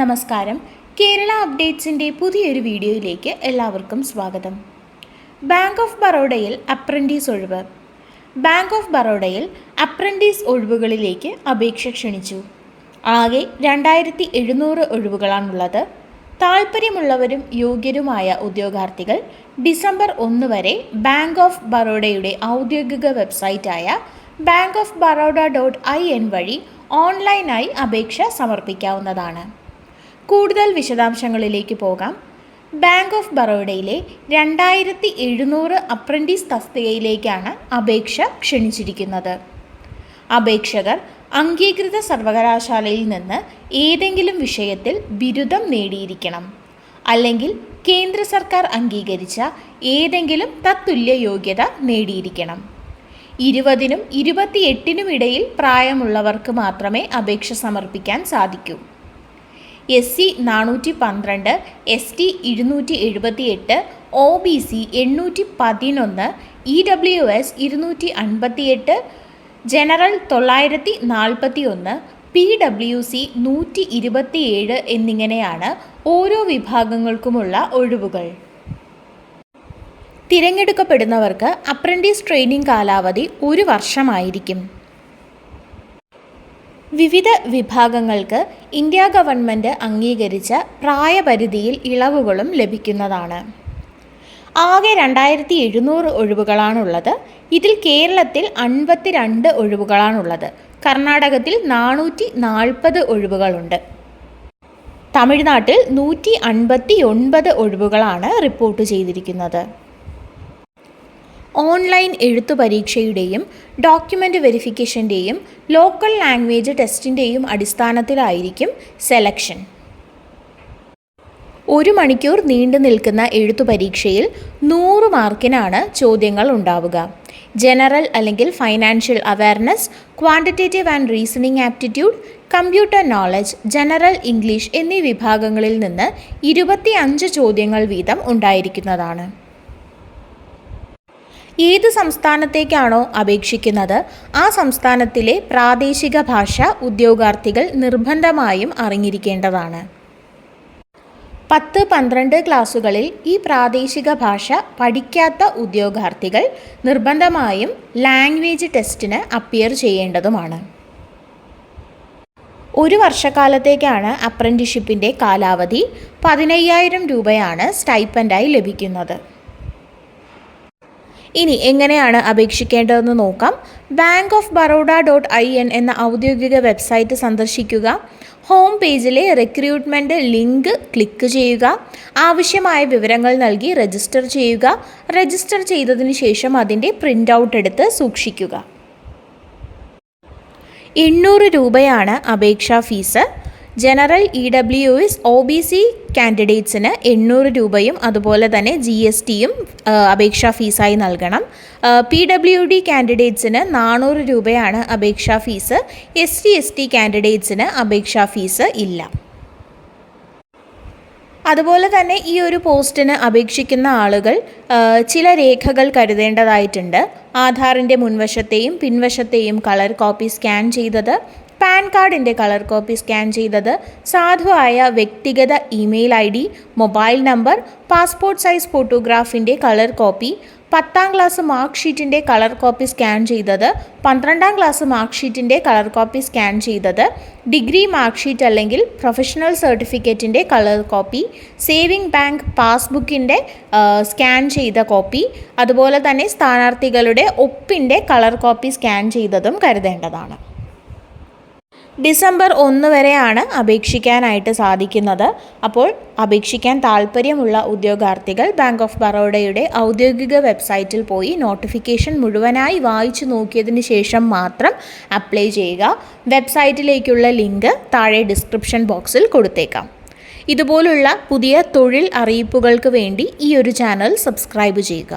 നമസ്കാരം. കേരള അപ്ഡേറ്റ്സിന്റെ പുതിയൊരു വീഡിയോയിലേക്ക് എല്ലാവർക്കും സ്വാഗതം. ബാങ്ക് ഓഫ് ബറോഡയിൽ അപ്രന്റീസ് ഒഴിവ്. ബാങ്ക് ഓഫ് ബറോഡയിൽ അപ്രന്റീസ് ഒഴിവുകളിലേക്ക് അപേക്ഷ ക്ഷണിച്ചു. ആകെ രണ്ടായിരത്തി എഴുന്നൂറ് ഒഴിവുകളാണുള്ളത്. താൽപ്പര്യമുള്ളവരും യോഗ്യരുമായ ഉദ്യോഗാർത്ഥികൾ ഡിസംബർ ഒന്ന് വരെ ബാങ്ക് ഓഫ് ബറോഡയുടെ ഔദ്യോഗിക വെബ്സൈറ്റായ bank of Baroda dot I N വഴി ഓൺലൈനായി അപേക്ഷ സമർപ്പിക്കാവുന്നതാണ്. കൂടുതൽ വിശദാംശങ്ങളിലേക്ക് പോകാം. ബാങ്ക് ഓഫ് ബറോഡയിലെ രണ്ടായിരത്തി എഴുന്നൂറ് അപ്രന്റീസ് തസ്തികയിലേക്കാണ് അപേക്ഷ ക്ഷണിച്ചിരിക്കുന്നത്. അപേക്ഷകർ അംഗീകൃത സർവകലാശാലയിൽ നിന്ന് ഏതെങ്കിലും വിഷയത്തിൽ ബിരുദം നേടിയിരിക്കണം. അല്ലെങ്കിൽ കേന്ദ്ര സർക്കാർ അംഗീകരിച്ച ഏതെങ്കിലും തത്തുല്യ യോഗ്യത നേടിയിരിക്കണം. ഇരുപതിനും ഇരുപത്തിയെട്ടിനും ഇടയിൽ പ്രായമുള്ളവർക്ക് മാത്രമേ അപേക്ഷ സമർപ്പിക്കാൻ സാധിക്കൂ. എസ് സി നാനൂറ്റി പന്ത്രണ്ട് എസ് ടി ഇരുന്നൂറ്റി എഴുപത്തി എട്ട് ഒ ബി സി എണ്ണൂറ്റി പതിനൊന്ന് ഇ ഡബ്ല്യു എസ് ഇരുന്നൂറ്റി അൻപത്തിയെട്ട് ജനറൽ തൊള്ളായിരത്തി നാൽപ്പത്തി ഒന്ന് പി ഡബ്ല്യു സി നൂറ്റി ഇരുപത്തിയേഴ് എന്നിങ്ങനെയാണ് ഓരോ വിഭാഗങ്ങൾക്കുമുള്ള ഒഴിവുകൾ. തിരഞ്ഞെടുക്കപ്പെടുന്നവർക്ക് അപ്രന്റീസ് ട്രെയിനിങ് കാലാവധി ഒരു വർഷമായിരിക്കും. വിവിധ വിഭാഗങ്ങൾക്ക് ഇന്ത്യ ഗവൺമെന്റ് അംഗീകരിച്ച പ്രായപരിധിയിൽ ഇളവുകളും ലഭിക്കുന്നതാണ്. ആകെ രണ്ടായിരത്തി എഴുന്നൂറ് ഒഴിവുകളാണുള്ളത്. ഇതിൽ കേരളത്തിൽ അൻപത്തിരണ്ട് ഒഴിവുകളാണുള്ളത്. കർണാടകത്തിൽ നാനൂറ്റി നാൽപ്പത് ഒഴിവുകളുണ്ട്. തമിഴ്നാട്ടിൽ നൂറ്റി അൻപത്തി ഒൻപത് ഒഴിവുകളാണ് റിപ്പോർട്ട് ചെയ്തിരിക്കുന്നത്. ഓൺലൈൻ എഴുത്തു പരീക്ഷയുടെയും ഡോക്യുമെന്റ് വെരിഫിക്കേഷന്റെയും ലോക്കൽ ലാംഗ്വേജ് ടെസ്റ്റിന്റെയും അടിസ്ഥാനത്തിലായിരിക്കും സെലക്ഷൻ. ഒരു മണിക്കൂർ നീണ്ടു നിൽക്കുന്ന എഴുത്തു പരീക്ഷയിൽ നൂറ് മാർക്കിനാണ് ചോദ്യങ്ങൾ ഉണ്ടാവുക. ജനറൽ അല്ലെങ്കിൽ financial awareness quantitative and reasoning aptitude computer knowledge general English എന്നീ വിഭാഗങ്ങളിൽ നിന്ന് ഇരുപത്തിയഞ്ച് ചോദ്യങ്ങൾ വീതം ഉണ്ടായിരിക്കുന്നതാണ്. ഏത് സംസ്ഥാനത്തേക്കാണോ അപേക്ഷിക്കുന്നത്? ആ സംസ്ഥാനത്തിലെ പ്രാദേശിക ഭാഷ ഉദ്യോഗാർത്ഥികൾ നിർബന്ധമായും അറിഞ്ഞിരിക്കേണ്ടതാണ്. പത്ത് പന്ത്രണ്ട് ക്ലാസ്സുകളിൽ ഈ പ്രാദേശിക ഭാഷ പഠിക്കാത്ത ഉദ്യോഗാർത്ഥികൾ നിർബന്ധമായും ലാംഗ്വേജ് ടെസ്റ്റിന് അപ്പിയർ ചെയ്യേണ്ടതുമാണ്. ഒരു വർഷക്കാലത്തേക്കാണ് അപ്രന്റിഷിപ്പിന്റെ കാലാവധി. പതിനയ്യായിരം രൂപയാണ് സ്റ്റൈപ്പൻഡായി ലഭിക്കുന്നത്. ഇനി എങ്ങനെയാണ് അപേക്ഷിക്കേണ്ടതെന്ന് നോക്കാം. Bank of Baroda dot I N എന്ന ഔദ്യോഗിക വെബ്സൈറ്റ് സന്ദർശിക്കുക. ഹോം പേജിലെ റിക്രൂട്ട്മെന്റ് ലിങ്ക് ക്ലിക്ക് ചെയ്യുക. ആവശ്യമായ വിവരങ്ങൾ നൽകി രജിസ്റ്റർ ചെയ്യുക. രജിസ്റ്റർ ചെയ്തതിന് ശേഷം അതിന്റെ പ്രിന്റ് ഔട്ട് എടുത്ത് സൂക്ഷിക്കുക. എണ്ണൂറ് രൂപയാണ് അപേക്ഷാ fees. General E W S O B C കാൻഡിഡേറ്റ്സിന് എണ്ണൂറ് രൂപയും അതുപോലെ തന്നെ ജി എസ് ടിയും അപേക്ഷാ ഫീസായി നൽകണം. പി ഡബ്ല്യു ഡി കാൻഡിഡേറ്റ്സിന് നാനൂറ് രൂപയാണ് അപേക്ഷാ fees. S T S T കാൻഡിഡേറ്റ്സിന് അപേക്ഷാ ഫീസ് ഇല്ല. അതുപോലെ തന്നെ ഈ ഒരു പോസ്റ്റിന് അപേക്ഷിക്കുന്ന ആളുകൾ ചില രേഖകൾ കരുതേണ്ടതായിട്ടുണ്ട്. ആധാറിന്റെ മുൻവശത്തെയും പിൻവശത്തെയും കളർ കോപ്പി സ്കാൻ ചെയ്തത് പാൻ കാർഡിന്റെ കളർ കോപ്പി സ്കാൻ ചെയ്തത് സാധുവായ വ്യക്തിഗത email I D mobile number passport size ഫോട്ടോഗ്രാഫിന്റെ colour copy പത്താം ക്ലാസ് മാർക്ക് ഷീറ്റിന്റെ കളർ കോപ്പി സ്കാൻ ചെയ്തത് പന്ത്രണ്ടാം ക്ലാസ് മാർക്ക് ഷീറ്റിന്റെ കളർ കോപ്പി സ്കാൻ ചെയ്തത് ഡിഗ്രി മാർക്ക് ഷീറ്റ് അല്ലെങ്കിൽ പ്രൊഫഷണൽ സർട്ടിഫിക്കറ്റിന്റെ കളർ കോപ്പി സേവിംഗ് ബാങ്ക് പാസ്ബുക്കിന്റെ സ്കാൻ ചെയ്ത കോപ്പി അതുപോലെ തന്നെ സ്ഥാനാർത്ഥികളുടെ ഒപ്പിന്റെ കളർ കോപ്പി സ്കാൻ ചെയ്തതും കരുതേണ്ടതാണ്. ഡിസംബർ ഒന്ന് വരെയാണ് അപേക്ഷിക്കാനായിട്ട് സാധിക്കുന്നത്. അപ്പോൾ അപേക്ഷിക്കാൻ താൽപ്പര്യമുള്ള ഉദ്യോഗാർത്ഥികൾ ബാങ്ക് ഓഫ് ബറോഡയുടെ ഔദ്യോഗിക വെബ്സൈറ്റിൽ പോയി നോട്ടിഫിക്കേഷൻ മുഴുവനായി വായിച്ചു നോക്കിയതിന് ശേഷം മാത്രം അപ്ലൈ ചെയ്യുക. വെബ്സൈറ്റിലേക്കുള്ള ലിങ്ക് താഴെ ഡിസ്ക്രിപ്ഷൻ ബോക്സിൽ കൊടുത്തേക്കാം. ഇതുപോലുള്ള പുതിയ തൊഴിൽ അറിയിപ്പുകൾക്ക് വേണ്ടി ഈ ഒരു ചാനൽ സബ്സ്ക്രൈബ് ചെയ്യുക.